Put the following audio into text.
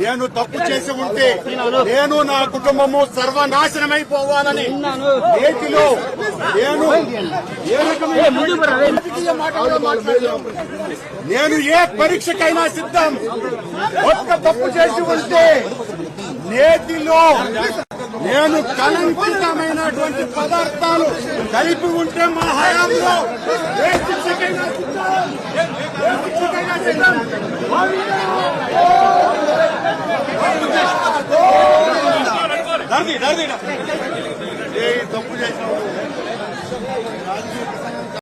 నేను తప్పు చేసి ఉంటే నేను నా కుటుంబము సర్వనాశనమైపోవాలని నేటిలో నేను ఏ. నేను ఏ పరీక్షకైనా సిద్ధం. ఒక్క తప్పు చేసి ఉంటే నేతిలో నేను కలంకితమైనటువంటి పదార్థాలు కలిపి ఉంటే మా హయాంలో ఏ శిక్షకైనా సిద్ధం? ఏ శిక్షకైనా సిద్ధం? తప్పు చేసిన